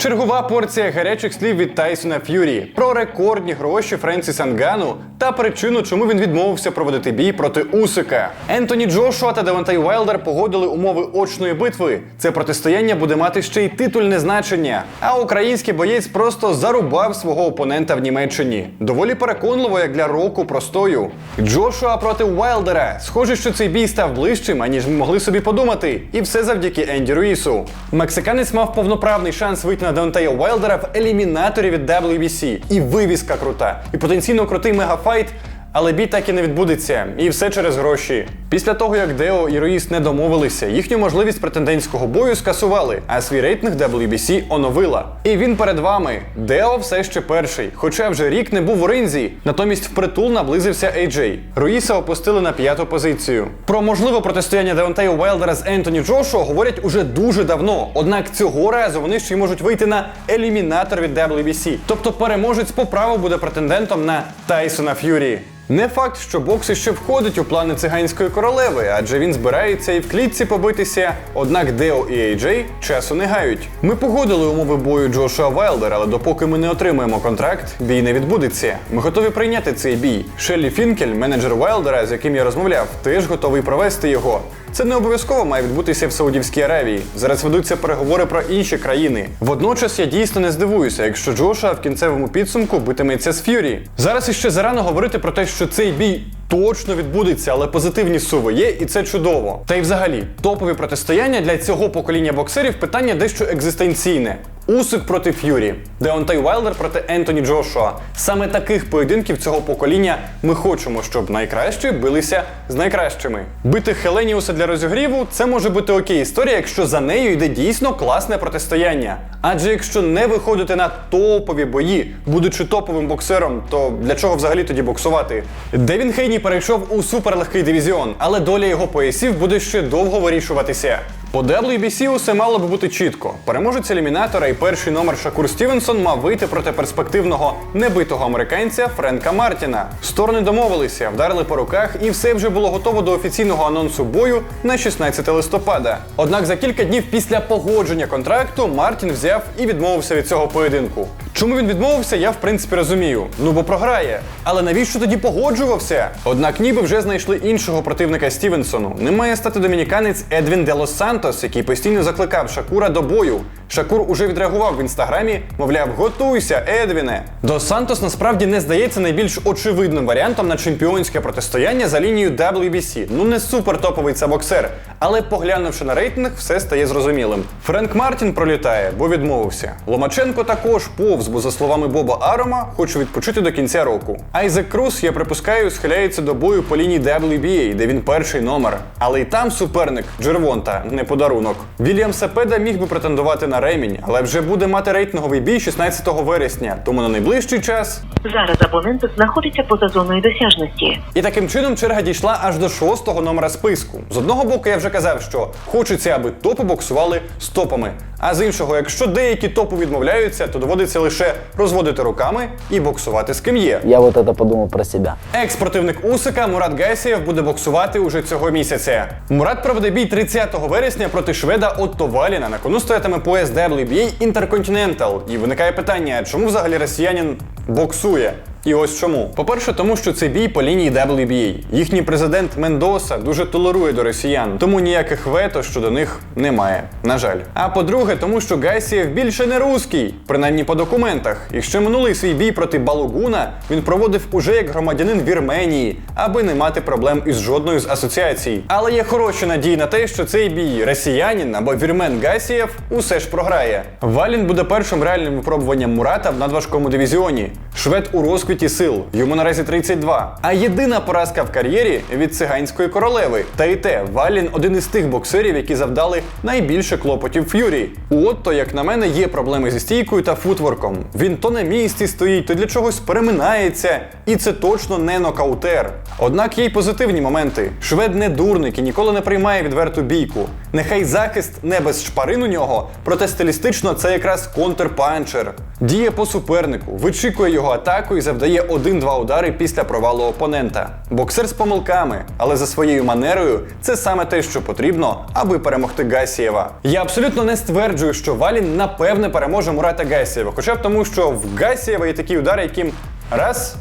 Чергова порція гарячих слів від Тайсона Ф'юрі про рекордні гроші Френсіса Нгану та причину, чому він відмовився проводити бій проти Усика. Ентоні Джошуа та Девантай Вайлдер погодили умови очної битви. Це протистояння буде мати ще й титульне значення. А український боєць просто зарубав свого опонента в Німеччині. Доволі переконливо, як для року простою. Джошуа проти Вайлдера. Схоже, що цей бій став ближчим, аніж ми могли собі подумати. І все завдяки Енді Руїсу. Мексиканець мав повноправний шанс вийти на Деонтея Уайлдера в елімінаторі від WBC. І вивіска крута, і потенційно крутий мегафайт. Але бій так і не відбудеться, і все через гроші. Після того, як Део і Руїс не домовилися, їхню можливість претендентського бою скасували, а свій рейтинг WBC оновила. І він перед вами. Део все ще перший, хоча вже рік не був у ринзі. Натомість впритул наблизився AJ. Руїса опустили на п'яту позицію. Про можливе протистояння Деонтея Уайлдера з Ентоні Джошуа говорять уже дуже давно. Однак цього разу вони ще й можуть вийти на елімінатор від WBC. Тобто переможець по праву буде претендентом на Тайсона Ф'юрі. Не факт, що бокс іще входить у плани циганської королеви, адже він збирається і в клітці побитися. Однак Део і AJ часу не гають. Ми погодили умови бою Джошуа Вайлдер, але допоки ми не отримаємо контракт, бій не відбудеться. Ми готові прийняти цей бій. Шеллі Фінкель, менеджер Вайлдера, з яким я розмовляв, теж готовий провести його. Це не обов'язково має відбутися в Саудівській Аравії. Зараз ведуться переговори про інші країни. Водночас я дійсно не здивуюся, якщо Джоша в кінцевому підсумку битиметься з Ф'юрі. Зараз іще зарано говорити про те, що цей бій. Точно відбудеться, але позитивні суви є, і це чудово. Та й взагалі, топові протистояння для цього покоління боксерів питання дещо екзистенційне. Усик проти Ф'юрі, Деонтай Вайлдер проти Ентоні Джошуа. Саме таких поєдинків цього покоління ми хочемо, щоб найкращі билися з найкращими. Бити Хеленіуса для розігріву це може бути окей історія, якщо за нею йде дійсно класне протистояння. Адже якщо не виходити на топові бої, будучи топовим боксером, то для чого взагалі тоді боксувати? Девін Хейні перейшов у суперлегкий дивізіон, але доля його поясів буде ще довго вирішуватися. По WBC усе мало би бути чітко. Переможець елімінатора і перший номер Шакур Стівенсон мав вийти проти перспективного небитого американця Френка Мартіна. Сторони домовилися, вдарили по руках, і все вже було готово до офіційного анонсу бою на 16 листопада. Однак за кілька днів після погодження контракту Мартін взяв і відмовився від цього поєдинку. Чому він відмовився, я в принципі розумію. Ну бо програє. Але навіщо тоді погоджувався? Однак ніби вже знайшли іншого противника Стівенсону. Не має стати домініканець Едвін Делос Сантос, який постійно закликав Шакура до бою. Шакур уже відреагував в інстаграмі, мовляв, готуйся, Едвіне. До Сантос насправді не здається найбільш очевидним варіантом на чемпіонське протистояння за лінією WBC. Ну не супер топовий це боксер, але поглянувши на рейтинг, все стає зрозумілим. Френк Мартін пролітає, бо відмовився. Ломаченко також повз, бо за словами Боба Арома, хоче відпочити до кінця року. Айзек Круз, я припускаю, схиляється до бою по лінії WBA, де він перший номер. Але й там суперник Джервонта, не подарунок. Вільям Сепеда міг би претендувати на ремінь, але вже буде мати рейтинговий бій 16 вересня, тому на найближчий час. Зараз абонент знаходиться поза зоною досяжності. І таким чином черга дійшла аж до шостого номера списку. З одного боку, я вже казав, що хочеться, аби топи боксували з топами. А з іншого, якщо деякі топи відмовляються, то доводиться лише розводити руками і боксувати з ким є. Я вот это подумал про себя. Екс-противник Усика Мурат Гайсієв буде боксувати уже цього місяця. Мурат проведе бій 30 вересня проти шведа Отто Валіна. На кону стоятиме пояс WBA Intercontinental. І виникає питання, чому взагалі росіянин боксує? І ось чому. По-перше, тому що це бій по лінії WBA. Їхній президент Мендоса дуже толерує до росіян, тому ніяких вето щодо них немає. На жаль. А по-друге, тому що Гайсієв більше не руський, принаймні по документах. І ще минулий свій бій проти Балугуна він проводив уже як громадянин Вірменії, аби не мати проблем із жодною з асоціацій. Але є хороші надії на те, що цей бій росіянин або вірмен Гайсієв усе ж програє. Валін буде першим реальним випробуванням Мурата в надважкому дивізіоні. Швед у розквіті сил, йому наразі 32. А єдина поразка в кар'єрі від циганської королеви. Та й те, Валін один із тих боксерів, які завдали найбільше клопотів Ф'юрі. У Отто, як на мене, є проблеми зі стійкою та футворком. Він то на місці стоїть, то для чогось переминається. І це точно не нокаутер. Однак є й позитивні моменти. Швед не дурник і ніколи не приймає відверту бійку. Нехай захист не без шпарин у нього, проте стилістично це якраз контрпанчер. Діє по супернику, вичікує його атаку і завдає один-два удари після провалу опонента. Боксер з помилками, але за своєю манерою це саме те, що потрібно, аби перемогти Гасієва. Я абсолютно не стверджую, що Валін напевне переможе Мурата Гасієва, хоча б тому, що в Гасієва є такі удари, яким раз.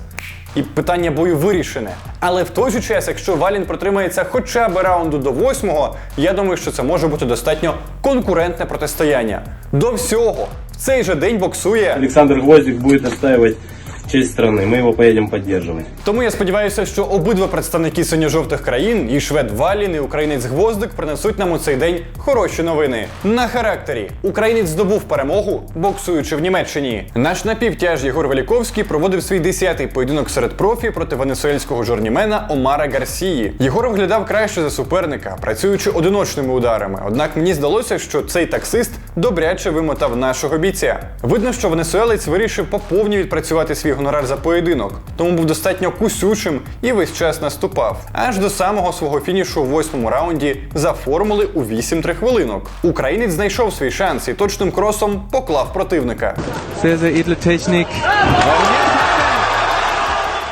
І питання бою вирішене. Але в той же час, якщо Валін протримається хоча б раунду до восьмого, я думаю, що це може бути достатньо конкурентне протистояння. До всього, в цей же день боксує. Александр Гвоздик будет отстаивать честь страны. Мы его поедем поддерживать. Тому я сподіваюся, що обидва представники синьо-жовтих країн, і швед Валін, і українець Гвоздик, принесуть нам у цей день хороші новини. На характері українець здобув перемогу, боксуючи в Німеччині. Наш напівтяж Єгор Веліковський проводив свій 10-й поєдинок серед профі проти венесуельського журнімена Омара Гарсії. Єгор виглядав краще за суперника, працюючи одиночними ударами. Однак мені здалося, що цей таксист добряче вимотав нашого бійця. Видно, що венесуелець вирішив поповні відпрацювати свій гонорар за поєдинок, тому був достатньо кусючим і весь час наступав. Аж до самого свого фінішу у восьмому раунді за формули у 8-3 хвилинок. Українець знайшов свій шанс і точним кросом поклав противника. Technik.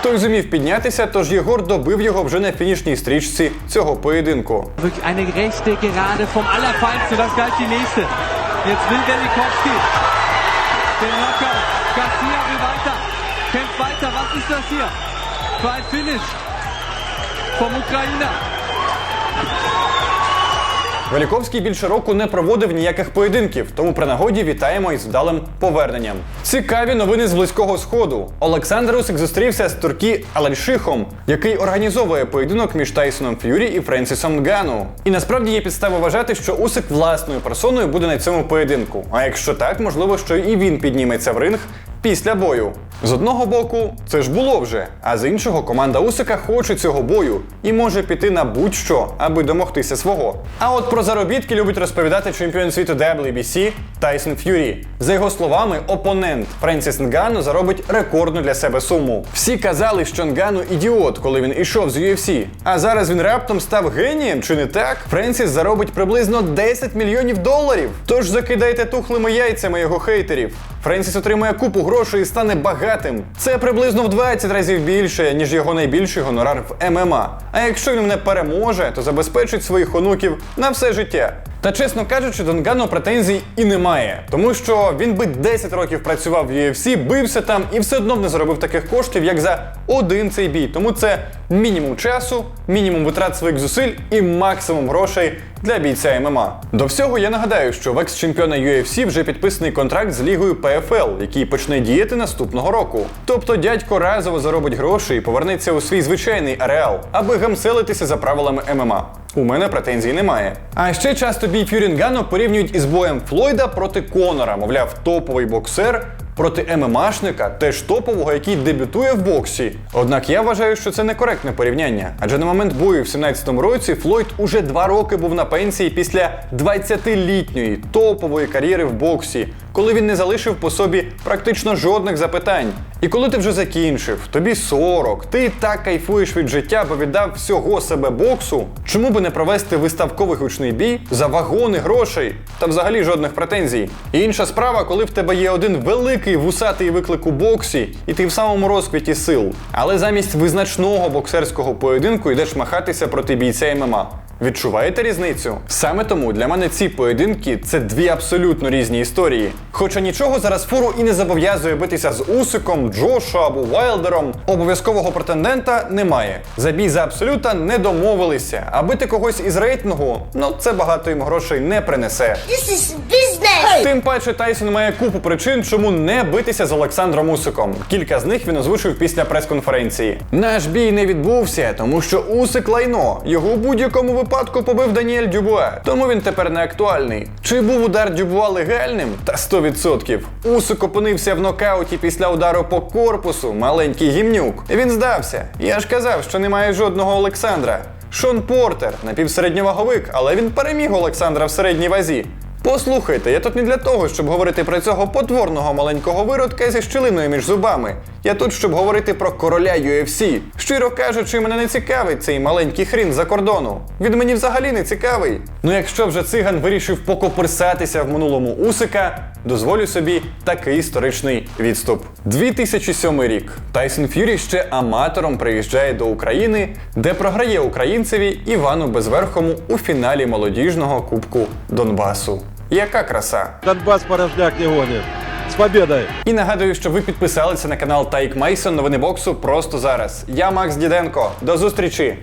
Той зумів піднятися, тож Єгор добив його вже на фінішній стрічці цього поєдинку. Eine rechte Gerade vom Allerfeinsten. Das die nächste. Jetzt will Velikowski den Knockout. Garcia will weiter. Kämpft weiter. Was ist das hier? Für ein Finish vom Ukrainer. Веліковський більше року не проводив ніяких поєдинків, тому при нагоді вітаємо із вдалим поверненням. Цікаві новини з близького сходу. Олександр Усик зустрівся з Туркі Алальшихом, який організовує поєдинок між Тайсоном Ф'юрі і Френсісом Гану. І насправді є підстава вважати, що Усик власною персоною буде на цьому поєдинку. А якщо так, можливо, що і він підніметься в ринг після бою. З одного боку, це ж було вже, а з іншого команда Усика хоче цього бою і може піти на будь-що, аби домогтися свого. А от про заробітки любить розповідати чемпіон світу WBC Тайсон Ф'юрі. За його словами, опонент Френсіс Нгану заробить рекордну для себе суму. Всі казали, що Нгану ідіот, коли він ішов з UFC. А зараз він раптом став генієм, чи не так? Френсіс заробить приблизно 10 мільйонів доларів. Тож закидайте тухлими яйцями його хейтерів. Френсіс отримає купу грошей і стане багатим. Це приблизно в 20 разів більше, ніж його найбільший гонорар в ММА. А якщо він не переможе, то забезпечить своїх онуків на все життя. Та чесно кажучи, до Нгану претензій і немає, тому що він би 10 років працював в UFC, бився там і все одно не заробив таких коштів, як за один цей бій. Тому це мінімум часу, мінімум витрат своїх зусиль і максимум грошей для бійця ММА. До всього я нагадаю, що в екс-чемпіона UFC вже підписаний контракт з лігою PFL, який почне діяти наступного року. Тобто дядько разово заробить гроші і повернеться у свій звичайний ареал, аби гамселитися за правилами ММА. У мене претензій немає. А ще часто бій Фюрінгану порівнюють із боєм Флойда проти Конора, мовляв, топовий боксер. Проти ММАшника, теж топового, який дебютує в боксі. Однак я вважаю, що це некоректне порівняння. Адже на момент бою в 17-му році Флойд уже два роки був на пенсії після 20-літньої топової кар'єри в боксі, коли він не залишив по собі практично жодних запитань. І коли ти вже закінчив, тобі 40, ти так кайфуєш від життя, бо віддав всього себе боксу. Чому би не провести виставковий гучний бій за вагони грошей та взагалі жодних претензій? І інша справа, коли в тебе є один великий вусатий виклик у боксі, і ти в самому розквіті сил. Але замість визначного боксерського поєдинку йдеш махатися проти бійця ММА. Відчуваєте різницю? Саме тому для мене ці поєдинки це дві абсолютно різні історії. Хоча нічого зараз фуру і не зобов'язує битися з Усиком, Джошо або Вайлдером, обов'язкового претендента немає. За бій за абсолюта не домовилися, а бити когось із рейтингу, ну це багато їм грошей не принесе. This is business. Тим паче Тайсон має купу причин, чому не битися з Олександром Усиком. Кілька з них він озвучив після прес-конференції. Наш бій не відбувся, тому що Усик лайно. Його у будь-якому випадку побив Даніель Дюбуа, тому він тепер не актуальний. Чи був удар Дюбуа легальним? Та 100%. Усик опинився в нокауті після удару по корпусу, маленький гімнюк. Він здався. Я ж казав, що немає жодного Олександра. Шон Портер, напівсередньоваговик, але він переміг Олександра в середній вазі. Послухайте, я тут не для того, щоб говорити про цього потворного маленького виродка зі щілиною між зубами. Я тут, щоб говорити про короля UFC. Щиро кажучи, мене не цікавить цей маленький хрін за кордону. Він мені взагалі не цікавий. Ну якщо вже циган вирішив покоперсатися в минулому Усика, дозволю собі такий історичний відступ. 2007 рік. Тайсон Ф'юрі ще аматором приїжджає до України, де програє українцеві Івану Безверхому у фіналі молодіжного кубку Донбасу. Яка краса! Донбасс порожняк не. С победой! І нагадую, що ви підписалися на канал Тайк Мейсон новини боксу просто зараз. Я Макс Діденко. До зустрічі!